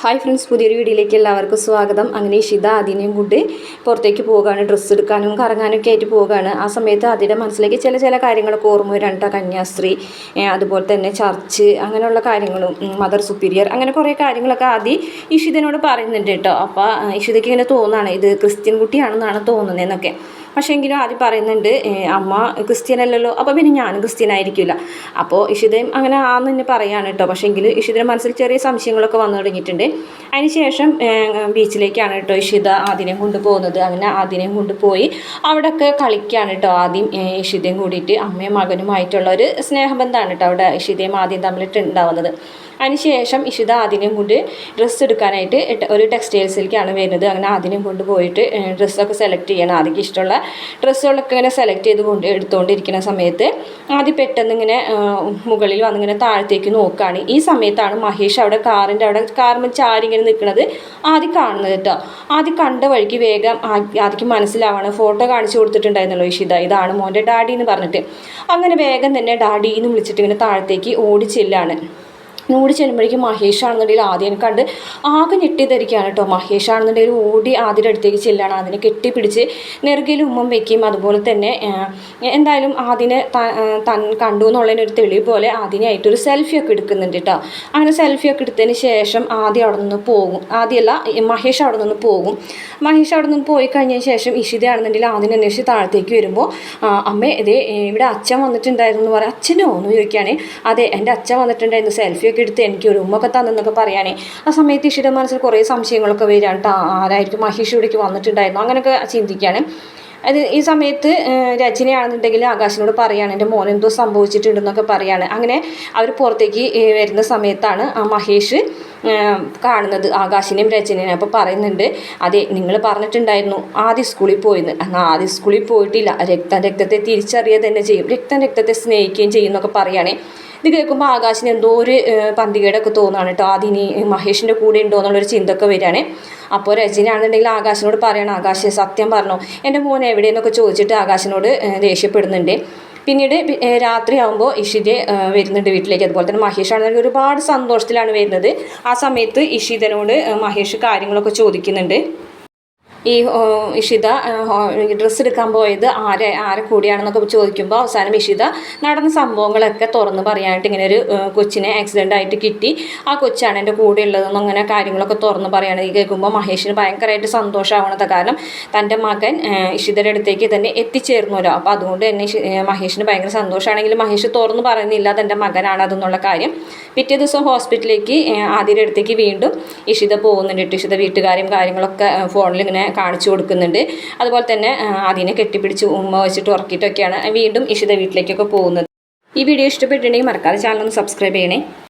Hi friends പുതിയൊരു വീഡിയോയിലേക്ക് എല്ലാവർക്കും സ്വാഗതം. അങ്ങനെ ഇഷിത അതിനെയും കൂട്ടി പുറത്തേക്ക് പോവുകയാണ്. ഡ്രസ്സ് എടുക്കാനും കറങ്ങാനൊക്കെ ആയിട്ട് പോവുകയാണ്. ആ സമയത്ത് അതിന്റെ മനസ്സിലേക്ക് ചില ചില കാര്യങ്ങളൊക്കെ ഓർമ്മ വരാണ്ട കന്യാസ്ത്രീ അതുപോലെ തന്നെ ചർച്ച് അങ്ങനെയുള്ള കാര്യങ്ങളും മദർ സുപ്പീരിയർ അങ്ങനെ കുറേ കാര്യങ്ങളൊക്കെ ആദ്യം ഇഷിതനോട് പറയുന്നുണ്ട് കേട്ടോ. അപ്പോൾ ഇഷിതയ്ക്ക് ഇങ്ങനെ തോന്നുകയാണ് ഇത് ക്രിസ്ത്യൻ കുട്ടിയാണെന്നാണ് തോന്നുന്നതെന്നൊക്കെ. പക്ഷേ എങ്കിലും ആദ്യം പറയുന്നുണ്ട് അമ്മ ക്രിസ്ത്യൻ അല്ലല്ലോ അപ്പോൾ പിന്നെ ഞാനും ക്രിസ്ത്യൻ ആയിരിക്കില്ല അപ്പോൾ ഇഷിതയും അങ്ങനെ ആന്ന് തന്നെ പറയുകയാണ് കേട്ടോ. പക്ഷേ എങ്കിൽ ഇഷിതയുടെ മനസ്സിൽ ചെറിയ സംശയങ്ങളൊക്കെ വന്നു തുടങ്ങിയിട്ടുണ്ട്. അതിനുശേഷം ബീച്ചിലേക്കാണ് കേട്ടോ ഇഷിത ആദിനെ കൊണ്ടുപോകുന്നത്. അങ്ങനെ ആദിനെ കൊണ്ടുപോയി അവിടെയൊക്കെ കളിക്കുകയാണ് കേട്ടോ ആദ്യം ഇഷിതയും കൂടിയിട്ട് അമ്മയും മകനുമായിട്ടുള്ള ഒരു സ്നേഹബന്ധമാണ് കേട്ടോ അവിടെ ഇഷിതയും ആദ്യം തമ്മിലിട്ട് ഉണ്ടാവുന്നത്. അതിനുശേഷം ഇഷിത ആദിനെയും കൊണ്ട് ഡ്രസ്സ് എടുക്കാനായിട്ട് ഒരു ടെക്സ്റ്റൈൽസിലേക്കാണ് വരുന്നത്. അങ്ങനെ ആദിനെയും കൊണ്ട് പോയിട്ട് ഡ്രസ്സൊക്കെ സെലക്ട് ചെയ്യണം. ആദ്യം ഇഷ്ടമുള്ള ഡ്രസ്സുകളൊക്കെ ഇങ്ങനെ സെലക്ട് ചെയ്ത് കൊണ്ട് എടുത്തുകൊണ്ടിരിക്കുന്ന സമയത്ത് ആദ്യം പെട്ടെന്ന് ഇങ്ങനെ മുകളിൽ വന്നിങ്ങനെ താഴത്തേക്ക് നോക്കുകയാണ് ഈ സമയത്താണ് മഹേഷ് അവിടെ കാറിന്റെ അവിടെ കാറിന് ചാരി ഇങ്ങനെ നിൽക്കുന്നത് ആദ്യം കാണുന്നത് കേട്ടോ. ആദ്യം കണ്ട വഴിക്ക് വേഗം ആദ്യം മനസ്സിലാവാണ്. ഫോട്ടോ കാണിച്ചു കൊടുത്തിട്ടുണ്ടായിരുന്നല്ലോ ഇഷിത. ഇതാണ് മോന്റെ ഡാഡി എന്ന് പറഞ്ഞിട്ട്. അങ്ങനെ വേഗം തന്നെ ഡാഡി എന്ന് വിളിച്ചിട്ട് ഇങ്ങനെ താഴത്തേക്ക് ഓടി ചെല്ലാണ്. ഓടി ചെല്ലുമ്പോഴേക്കും മഹേഷാണെന്നുണ്ടെങ്കിൽ ആദ്യം കണ്ട് ആകെ ഞെട്ടിദ്ധരിക്കുകയാണ് കേട്ടോ. മഹേഷാണെന്നുണ്ടെങ്കിൽ ഓടി ആദ്യയുടെ അടുത്തേക്ക് ചെല്ലാണ്. അതിനെ കെട്ടിപ്പിടിച്ച് നെറുകയിൽ ഉമ്മം വെക്കും. അതുപോലെ തന്നെ എന്തായാലും ആദ്യനെ തൻ കണ്ടു എന്നുള്ളതിന് ഒരു തെളിവ് പോലെ ആദ്യനായിട്ടൊരു സെൽഫിയൊക്കെ എടുക്കുന്നുണ്ട് കേട്ടോ. അങ്ങനെ സെൽഫിയൊക്കെ എടുത്തതിന് ശേഷം ആദ്യം അവിടെ നിന്ന് പോകും. ആദ്യമല്ല മഹേഷ് അവിടെ നിന്ന് പോകും. മഹേഷ് അവിടെ നിന്ന് പോയി കഴിഞ്ഞതിന് ശേഷം ഇഷിതയാണെന്നുണ്ടെങ്കിൽ ആദ്യം അന്വേഷിച്ച് താഴത്തേക്ക് വരുമ്പോൾ അമ്മ ഇതേ ഇവിടെ അച്ഛൻ വന്നിട്ടുണ്ടായിരുന്നു എന്ന് പറയാം അച്ഛനോ എന്ന് ചോദിക്കുകയാണെങ്കിൽ അതെ എന്റെ അച്ഛൻ വന്നിട്ടുണ്ടായിരുന്നു. സെൽഫിയൊക്കെ എടുത്ത് എനിക്ക് ഒരു ഉമ്മൊക്കെ തന്നെന്നൊക്കെ പറയുകയാണേ ആ സമയത്ത് ഇഷിയുടെ മനസ്സിൽ കുറേ സംശയങ്ങളൊക്കെ വരികയാണ്. കേട്ടോ ആരായിരിക്കും? മഹേഷ് ഇവിടേക്ക് വന്നിട്ടുണ്ടായിരുന്നു. അങ്ങനെയൊക്കെ ചിന്തിക്കുകയാണ്. അത് ഈ സമയത്ത് രചനയാണെന്നുണ്ടെങ്കിൽ ആകാശിനോട് പറയാണ് എന്റെ മോൻ എന്തോ സംഭവിച്ചിട്ടുണ്ടെന്നൊക്കെ പറയാണ്. അങ്ങനെ അവർ പുറത്തേക്ക് വരുന്ന സമയത്താണ് ആ മഹേഷ് കാണുന്നത് ആകാശിനെയും രചനയും അപ്പോൾ പറയുന്നുണ്ട് അതെ നിങ്ങൾ പറഞ്ഞിട്ടുണ്ടായിരുന്നു ആദ്യ സ്കൂളിൽ പോയിന്ന്. എന്നാൽ ആദ്യ സ്കൂളിൽ പോയിട്ടില്ല. രക്തം രക്തത്തെ തിരിച്ചറിയുക തന്നെ ചെയ്യും. രക്തം രക്തത്തെ സ്നേഹിക്കുകയും ചെയ്യും എന്നൊക്കെ പറയുകയാണേ. ഇത് കേൾക്കുമ്പോൾ ആകാശിന് എന്തോ ഒരു പന്തികേടൊക്കെ തോന്നുകയാണ് കേട്ടോ ഇനി മഹേഷിന്റെ കൂടെ ഉണ്ടോ എന്നുള്ളൊരു ചിന്തയൊക്കെ വരികയാണ്. അപ്പോൾ രജനിയാണെന്നുണ്ടെങ്കിൽ ആകാശിനോട് പറയണം ആകാശ് സത്യം പറഞ്ഞു. എന്റെ മോൻ എവിടെയെന്നൊക്കെ ചോദിച്ചിട്ട് ആകാശിനോട് ദേഷ്യപ്പെടുന്നുണ്ട്. പിന്നീട് രാത്രിയാകുമ്പോൾ ഇഷിത വരുന്നുണ്ട് വീട്ടിലേക്ക്. അതുപോലെ തന്നെ മഹേഷ് ആണെന്നുണ്ടെങ്കിൽ ഒരുപാട് സന്തോഷത്തിലാണ് വരുന്നത്. ആ സമയത്ത് ഇഷിതനോട് മഹേഷ് കാര്യങ്ങളൊക്കെ ചോദിക്കുന്നുണ്ട്. ഈ ഇഷിത ഡ്രസ്സ് എടുക്കാൻ പോയത് ആരെ ആരെ കൂടിയാണെന്നൊക്കെ ചോദിക്കുമ്പോൾ അവസാനം ഇഷിത നടന്ന സംഭവങ്ങളൊക്കെ തുറന്ന് പറയാനായിട്ട് ഇങ്ങനെ ഒരു കൊച്ചിനെ ആക്സിഡന്റ് ആയിട്ട് കിട്ടി. ആ കൊച്ചാണ് എന്റെ കൂടെ ഉള്ളതെന്ന് അങ്ങനെ കാര്യങ്ങളൊക്കെ തുറന്ന് പറയുകയാണ് ഈ കേൾക്കുമ്പോൾ മഹേഷിന് ഭയങ്കരമായിട്ട് സന്തോഷമാവണത് കാരണം തന്റെ മകൻ ഇഷിതയുടെ അടുത്തേക്ക് തന്നെ എത്തിച്ചേർന്നല്ലോ. അപ്പോൾ അതുകൊണ്ട് തന്നെ മഹേഷിന് ഭയങ്കര സന്തോഷമാണെങ്കിലും മഹേഷ് തുറന്ന് പറയുന്നില്ല തന്റെ മകനാണ് അതെന്നുള്ള കാര്യം. പിറ്റേ ദിവസം ഹോസ്പിറ്റലിലേക്ക് ആദ്യയുടെ അടുത്തേക്ക് വീണ്ടും ഇഷിത പോകുന്നുണ്ട്. ഇഷിത വീട്ടുകാരും കാര്യങ്ങളൊക്കെ ഫോണിൽ ഇങ്ങനെ കാണിച്ചു കൊടുക്കുന്നുണ്ട്. അതുപോലെ തന്നെ അതിനെ കെട്ടിപ്പിടിച്ച് ഉമ്മ വെച്ചിട്ട് ഉറക്കിയിട്ടൊക്കെയാണ് വീണ്ടും ഇഷിത വീട്ടിലേക്കൊക്കെ പോകുന്നത്. ഈ വീഡിയോ ഇഷ്ടപ്പെട്ടിട്ടുണ്ടെങ്കിൽ മറക്കാതെ ചാനൽ ഒന്ന് സബ്സ്ക്രൈബ് ചെയ്യണേ.